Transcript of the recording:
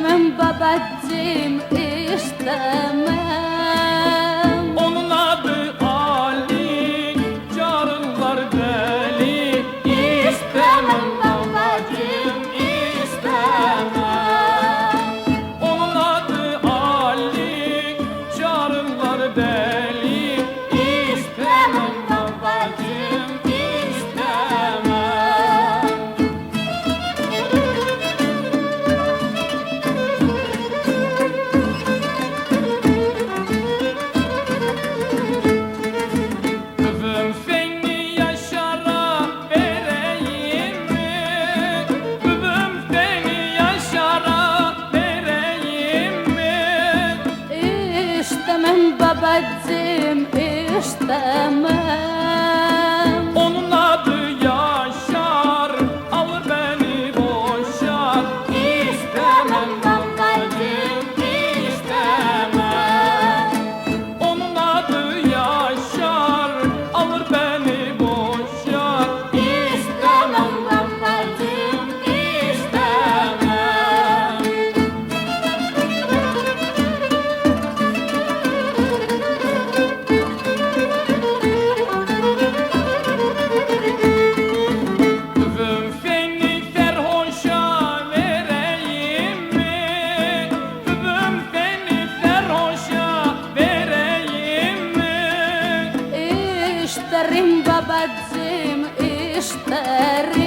İstemem babacım istemem. Onun adı Ali Canım deli. İstemem babacım istemem. Onun adı Ali Canım deli. İstemem Onun mi? İsterim babacığım isterim